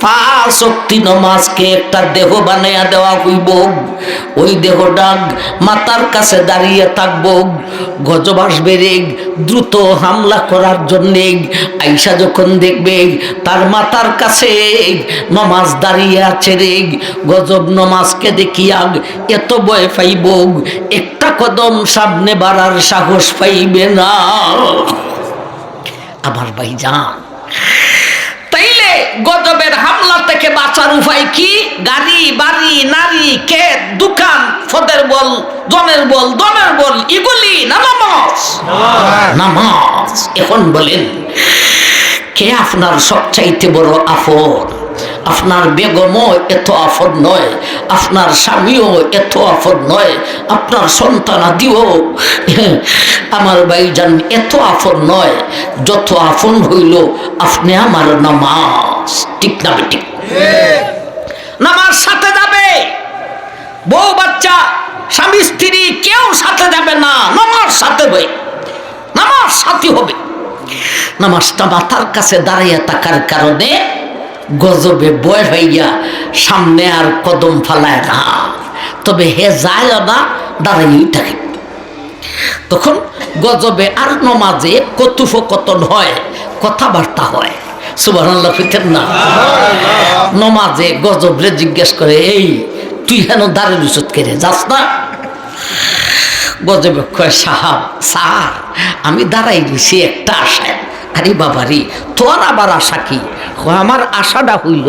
পাঁচ শক্তি নমাজকে একটা দেহ বানাইয়া দেওয়া হইব। ওই দেহটা মাতার কাছে দাঁড়িয়ে থাকব। গজব আসবে রে। দ্রুত হামলা করার জন্যে আইসা যখন দেখবে তার মাতার কাছে নমাজ দাঁড়িয়ে আছে রে। গজব নমাজকে দেখিয়া এত ভয় পাইব। একটা কদম সামনে বাড়ার সাহস পাইবে না। আমার ভাই যান গজবের হামলা থেকে বাঁচার উপায় কি? গাড়ি বাড়ি নারী ক্ষেত দোকান ফদের বল জনের বল দনের বল ইগুলি না নামাজ। নামাজ। এখন বলেন কে আপনার সবচাইতে বড় আফর আপনার বেগমও এত আফদ নয় আপনার স্বামীও এত আফদ নয় আপনার সন্তান আদিও আমার ভাইজান এত আফদ নয় যত আফন হইল আপনি আমার নামাজ। ঠিক না ঠিক নামাজ সাথে যাবে। বউ বাচ্চা, স্বামী, স্ত্রী কেউ সাথে যাবে না। নামাজ সাথে হবে। নামাজ সাথী হবে। নামাজটা মাথার কাছে দাঁড়াইয়া থাকার কারণে গজবে বয় হইয়া সামনে আর কদম ফালায় না। তবে হে যায় না দাঁড়াইই থাকে। তখন গজবে আর নমাজে কতুফকতন হয়, কথাবার্তা হয়। সুবহানাল্লাহ না। নমাজে গজবরে জিজ্ঞেস করে, এই, তুই হেন দাঁড়ের উচুত কেড়ে যাস না? গজবে কয়, সাহাব, স্যার, আমি দাঁড়াই দিছি একটা আশায়। আরে বাবারি, তোর আবার আশা কি? আমার আশাটা হইল,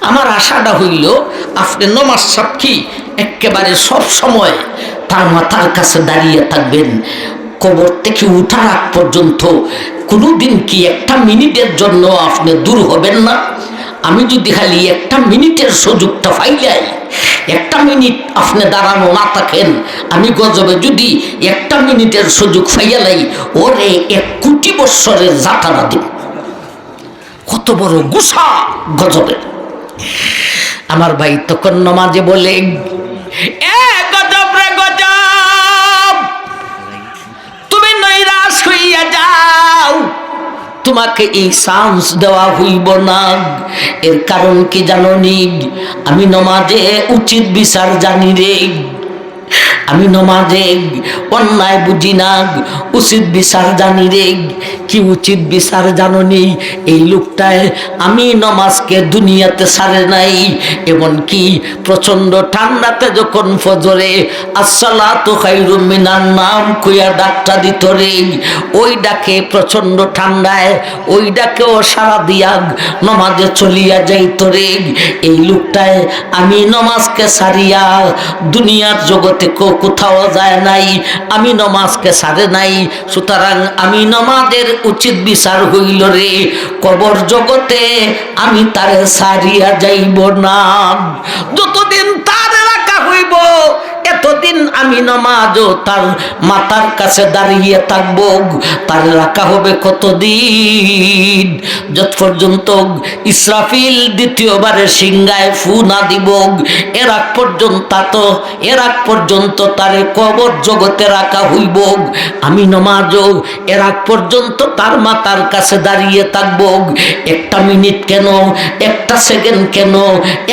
আমার আশাটা হইল আপনি নমাজ সাক্ষী একেবারে সব সময় তার মাথার কাছে দাঁড়িয়ে থাকবেন। কবর থেকে উঠার আগ পর্যন্ত কোনোদিন কি একটা মিনিটের জন্য আপনি দূর হবেন না? আমি যদি খালি একটা মিনিটের সুযোগটা পাইলাই, একটা মিনিট আপনি দাঁড়ানো না থাকেন, আমি গজবে যদি একটা মিনিটের সুযোগ পাইয়ালাই, ওরে এক কোটি বৎসরের যাত্রা দিব। কত বড় গুসা গজবের আমার ভাই তখন নমাজে বলে তোমাকে এই চান্স দেওয়া হইব না। এর কারণ কি জানো নি? আমি নমাজে উচিত বিচার জানি রে। আমি নমাজে অন্যায় বুঝি না উচিত বিচার জানি রে, কি উচিত বিচার জাননি এই লোকটায় আমি নমাজকে দুনিয়াতে সারে নাই, এমনকি প্রচণ্ড ঠান্ডাতে যখন ফজরে আসসালা তো খাইরুম মিনার নাম কুইয়া ডাকটা দিত রে। ওই ডাকে প্রচণ্ড ঠান্ডায়, ওই ডাকেও সারা দিয়া নমাজে চলিয়া যাইত রে। এই লোকটায় আমি নমাজকে সারিয়া দুনিয়ার জগতে কো- কোথাও যায় নাই, আমি নমাজকে সারে নাই। সুতরাং আমি নমাজের উচিত বিচার হইল রে, কবর জগতে আমি তারে সারিয়া যাইব না। যতদিন এতদিন আমি নমাজও তার মাতার কাছে দাঁড়িয়ে থাকব, তার রাখা হবে কতদিন? যত পর্যন্ত ইসরাফিল দ্বিতীয়বারে সিংগায় ফু না দিব, এর আগ পর্যন্ত তো এর আগ পর্যন্ত তারে কবর জগতে রাখা হইব। আমি নমাজও এর আগ পর্যন্ত তার মাতার কাছে দাঁড়িয়ে থাকব। একটা মিনিট কেন? একটা সেকেন্ড কেন?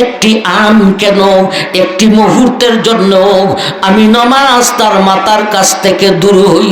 একটি আন কেন? একটি মুহূর্তের জন্য আমি নমাজ তার মাতার কাছ থেকে দূর হই।